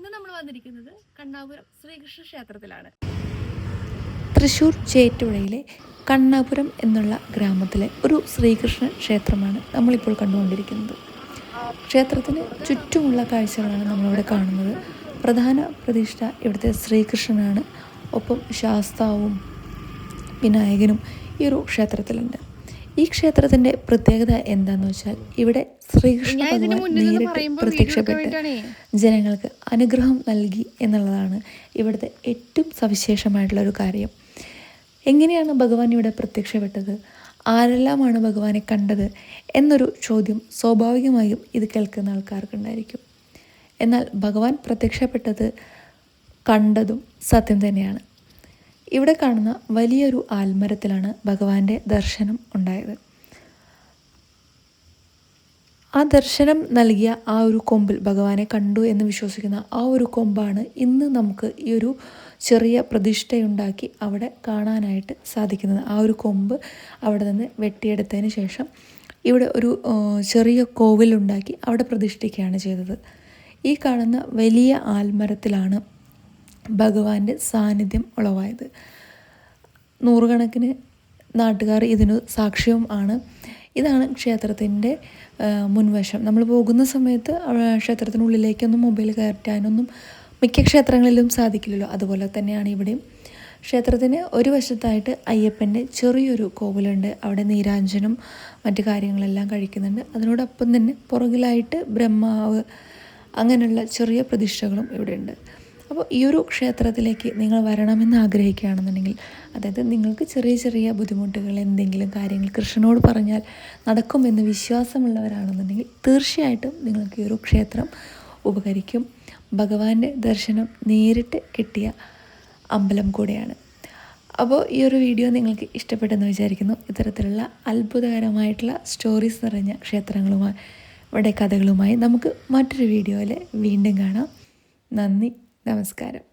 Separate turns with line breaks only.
ഇന്ന് നമ്മൾ വന്നിരിക്കുന്നത് കണ്ണാപുരം ശ്രീകൃഷ്ണ ക്ഷേത്രത്തിലാണ്.
തൃശ്ശൂർ ചേറ്റുഴയിലെ കണ്ണാപുരം എന്നുള്ള ഗ്രാമത്തിലെ ഒരു ശ്രീകൃഷ്ണ ക്ഷേത്രമാണ് നമ്മളിപ്പോൾ കണ്ടുകൊണ്ടിരിക്കുന്നത്. ക്ഷേത്രത്തിന് ചുറ്റുമുള്ള കാഴ്ചകളാണ് നമ്മളിവിടെ കാണുന്നത്. പ്രധാന പ്രതിഷ്ഠ ഇവിടുത്തെ ശ്രീകൃഷ്ണനാണ്. ഒപ്പം ശാസ്താവും വിനായകനും ഈ ഒരു ക്ഷേത്രത്തിലുണ്ട്. ഈ ക്ഷേത്രത്തിന്റെ പ്രത്യേകത എന്താന്ന് വെച്ചാൽ ഇവിടെ ശ്രീകൃഷ്ണ ഭഗവാൻ നേരിട്ട് പ്രത്യക്ഷപ്പെട്ട് ജനങ്ങൾക്ക് അനുഗ്രഹം നൽകി എന്നുള്ളതാണ് ഇവിടുത്തെ ഏറ്റവും സവിശേഷമായിട്ടുള്ള ഒരു കാര്യം. എങ്ങനെയാണ് ഭഗവാൻ ഇവിടെ പ്രത്യക്ഷപ്പെട്ടത്? ആരെല്ലാമാണ് ഭഗവാനെ കണ്ടത്? എന്നൊരു ചോദ്യം സ്വാഭാവികമായും ഇത് കേൾക്കുന്ന ആൾക്കാർക്കുണ്ടായിരിക്കും. എന്നാൽ ഭഗവാൻ പ്രത്യക്ഷപ്പെട്ടത് കണ്ടതും സത്യം തന്നെയാണ്. ഇവിടെ കാണുന്ന വലിയൊരു ആൽമരത്തിലാണ് ഭഗവാന്റെ ദർശനം ഉണ്ടായത്. ആ ദർശനം നൽകിയ ആ ഒരു കൊമ്പിൽ ഭഗവാനെ കണ്ടു എന്ന് വിശ്വസിക്കുന്ന ആ ഒരു കൊമ്പാണ് ഇന്ന് നമുക്ക് ഈ ഒരു ചെറിയ പ്രതിഷ്ഠയുണ്ടാക്കി അവിടെ കാണാനായിട്ട് സാധിക്കുന്നത്. ആ ഒരു കൊമ്പ് അവിടെ നിന്ന് വെട്ടിയെടുത്തതിന് ശേഷം ഇവിടെ ഒരു ചെറിയ കോവിലുണ്ടാക്കി അവിടെ പ്രതിഷ്ഠിക്കുകയാണ് ചെയ്തത്. ഈ കാണുന്ന വലിയ ആൽമരത്തിലാണ് ഭഗവാന്റെ സാന്നിധ്യം ഉളവായത്. നൂറുകണക്കിന് നാട്ടുകാർ ഇതിനു സാക്ഷ്യവും ആണ്. ഇതാണ് ക്ഷേത്രത്തിന്റെ മുൻവശം. നമ്മൾ പോകുന്ന സമയത്ത് ക്ഷേത്രത്തിനുള്ളിലേക്കൊന്നും മൊബൈൽ കയറ്റാനൊന്നും മിക്ക ക്ഷേത്രങ്ങളിലും സാധിക്കില്ലല്ലോ. അതുപോലെ തന്നെയാണ് ഇവിടെയും. ക്ഷേത്രത്തിന് ഒരു വശത്തായിട്ട് അയ്യപ്പന്റെ ചെറിയൊരു കോവിലുണ്ട്. അവിടെ നീരാഞ്ജനം മറ്റു കാര്യങ്ങളെല്ലാം കഴിക്കുന്നുണ്ട്. അതിനോടൊപ്പം തന്നെ പുറകിലായിട്ട് ബ്രഹ്മാവ് അങ്ങനെയുള്ള ചെറിയ പ്രതിഷ്ഠകളും ഇവിടെയുണ്ട്. അപ്പോൾ ഈ ഒരു ക്ഷേത്രത്തിലേക്ക് നിങ്ങൾ വരണമെന്ന് ആഗ്രഹിക്കുകയാണെന്നുണ്ടെങ്കിൽ അതായത് നിങ്ങൾക്ക് ചെറിയ ചെറിയ ബുദ്ധിമുട്ടുകൾ എന്തെങ്കിലും കാര്യങ്ങൾ കൃഷ്ണനോട് പറഞ്ഞാൽ നടക്കുമെന്ന് വിശ്വാസമുള്ളവരാണെന്നുണ്ടെങ്കിൽ തീർച്ചയായിട്ടും നിങ്ങൾക്ക് ഈ ഒരു ക്ഷേത്രം ഉപകരിക്കും. ഭഗവാന്റെ ദർശനം നേരിട്ട് കിട്ടിയ അമ്പലം കൂടെയാണ്. അപ്പോൾ ഈ ഒരു വീഡിയോ നിങ്ങൾക്ക് ഇഷ്ടപ്പെട്ടെന്ന് വിചാരിക്കുന്നു. ഇത്തരത്തിലുള്ള അത്ഭുതകരമായിട്ടുള്ള സ്റ്റോറീസ് നിറഞ്ഞ ക്ഷേത്രങ്ങളുമായി ഇവിടെ കഥകളുമായി നമുക്ക് മറ്റൊരു വീഡിയോയിൽ വീണ്ടും കാണാം. നന്ദി. നമസ്കാരം